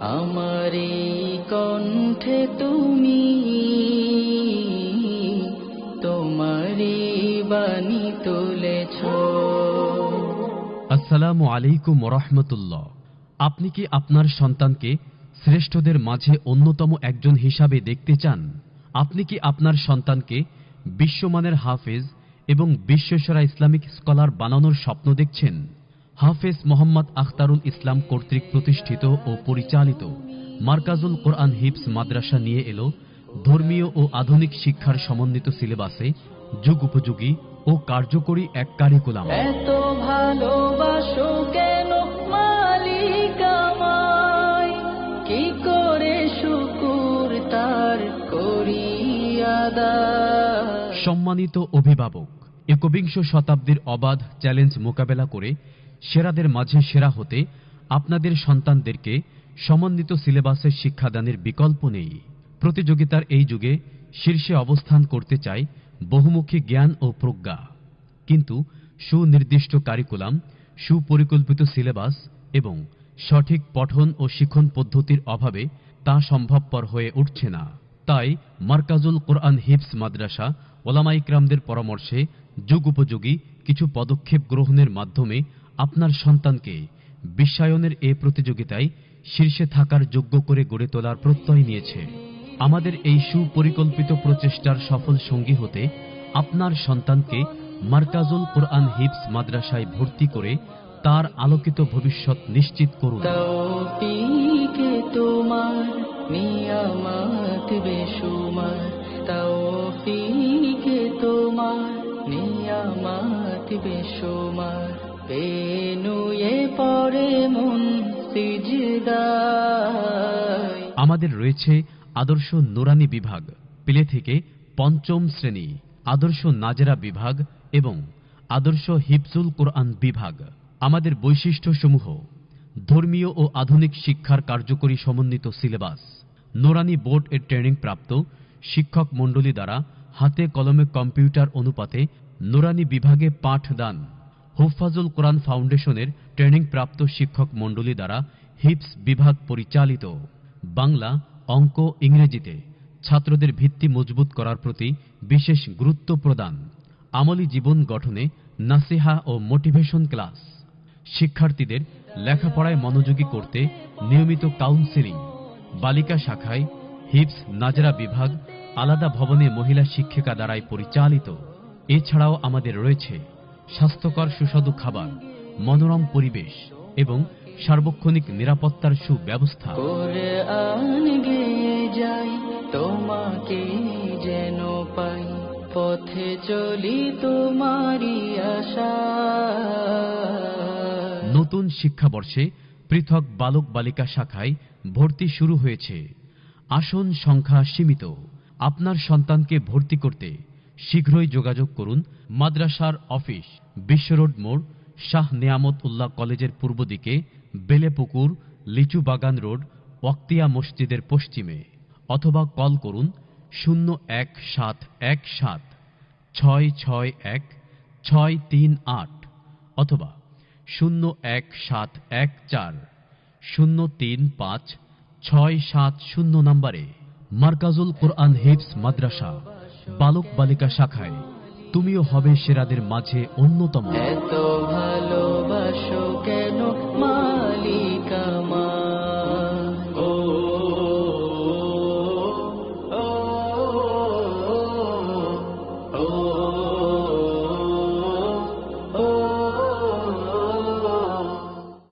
আমারি কণ্ঠে তুমি, তোমারি বাণী তুলেছ। আসসালামু আলাইকুম রহমতুল্লাহ আপনি কি আপনার সন্তানকে শ্রেষ্ঠদের মাঝে অন্যতম একজন হিসাবে দেখতে চান? আপনি কি আপনার সন্তানকে বিশ্বমানের হাফেজ এবং বিশ্বসেরা ইসলামিক স্কলার বানানোর স্বপ্ন দেখছেন? হাফেজ মোহাম্মদ আখতারুল ইসলাম কর্তৃক প্রতিষ্ঠিত ও পরিচালিত মার্কাজুল কোরআন হিপস মাদ্রাসা নিয়ে এলো ধর্মীয় ও আধুনিক শিক্ষার সমন্বিত সিলেবাসে যুগ উপযোগী ও কার্যকরী এক কারিকুলাম। এত ভালোবাসো কেন মালিক আমায় কি করে শুকুর তার করিয়াদা সম্মানিত অভিভাবক একবিংশ শতাব্দীর অবাধ চ্যালেঞ্জ মোকাবেলা করে সেরাদের মাঝে সেরা হতে আপনাদের সন্তানদেরকে সমন্বিত সিলেবাসের শিক্ষাদানের বিকল্প নেই। প্রতিযোগিতার এই যুগে শীর্ষে অবস্থান করতে চায় বহুমুখী জ্ঞান ও প্রজ্ঞা। কিন্তু সুনির্দিষ্ট কারিকুলাম, সুপরিকল্পিত সিলেবাস এবং সঠিক পঠন ও শিক্ষণ পদ্ধতির অভাবে তা সম্ভবপর হয়ে উঠছে না। তাই মার্কাজুল কোরআন হিপস মাদ্রাসা ওলামাইকরামদের পরামর্শে যুগ উপযোগী কিছু পদক্ষেপ গ্রহণের মাধ্যমে আপনার সন্তানকে বিশ্বায়নের এ প্রতিযোগিতায় শীর্ষে থাকার যোগ্য করে গড়ে তোলার প্রত্যয় নিয়েছে। আমাদের এই সুপরিকল্পিত প্রচেষ্টার সফল সঙ্গী হতে আপনার সন্তানকে মার্কাজুল কোরআন হিপস মাদ্রাসায় ভর্তি করে তার আলোকিত ভবিষ্যৎ নিশ্চিত করুন। তোমার নিয়ামত বেশুমার। তৌফিকে বেশুমার পেনুয়ে পড়ে মন আমাদের রয়েছে আদর্শ নোরানি বিভাগ, প্লে থেকে পঞ্চম শ্রেণি, আদর্শ নাজেরা বিভাগ এবং আদর্শ হিফজুল কোরআন বিভাগ। আমাদের বৈশিষ্ট্যসমূহ, ধর্মীয় ও আধুনিক শিক্ষার কার্যকরী সমন্বিত সিলেবাস। নোরানি বোর্ড এর ট্রেনিং প্রাপ্ত শিক্ষক মণ্ডলী দ্বারা হাতে কলমে কম্পিউটার অনুপাতে নোরানি বিভাগে পাঠদান। হুফাজুল কোরআন ফাউন্ডেশনের ট্রেনিং প্রাপ্ত শিক্ষক মণ্ডলী দ্বারা হিপস বিভাগ পরিচালিত। বাংলা অঙ্ক ইংরেজিতে ছাত্রদের ভিত্তি মজবুত করার প্রতি বিশেষ গুরুত্ব প্রদান। আমলি জীবন গঠনে নাসিহা ও মোটিভেশন ক্লাস। শিক্ষার্থীদের লেখাপড়ায় মনোযোগী করতে নিয়মিত কাউন্সেলিং। বালিকা শাখায় হিপস নাজরা বিভাগ আলাদা ভবনে মহিলা শিক্ষিকা দ্বারাই পরিচালিত। এছাড়াও আমাদের রয়েছে স্বাস্থ্যকর সুস্বাদু খাবার মনোরম পরিবেশ এবং সার্বক্ষণিক নিরাপত্তার সুব্যবস্থা। তোমাকে যেন পাই পথে চলি তোমারি আশা। নতুন শিক্ষাবর্ষে পৃথক বালক বালিকা শাখায় ভর্তি শুরু হয়েছে। আসন সংখ্যা সীমিত। আপনার সন্তানকে ভর্তি করতে শীঘ্রই যোগাযোগ করুন মাদ্রাসার অফিস বিশ্বরোড মোড় শাহ নেয়ামত উল্লাহ কলেজের পূর্ব দিকে বেলেপুকুর, লিচু বাগান রোড, ওয়াক্তিয়া মসজিদের পশ্চিমে অথবা কল করুন শূন্য এক সাত এক সাত ছয় ছয় এক ছয় তিন আট অথবা শূন্য এক সাত এক চার শূন্য তিন পাঁচ ছয় সাত শূন্য নম্বরে মার্কাজুল কোরআন হিফস মাদ্রাসা, বালক বালিকা শাখায়। তুমিও হবে সেরাদের মাঝে অন্যতম। এত ভালোবাসো কেন?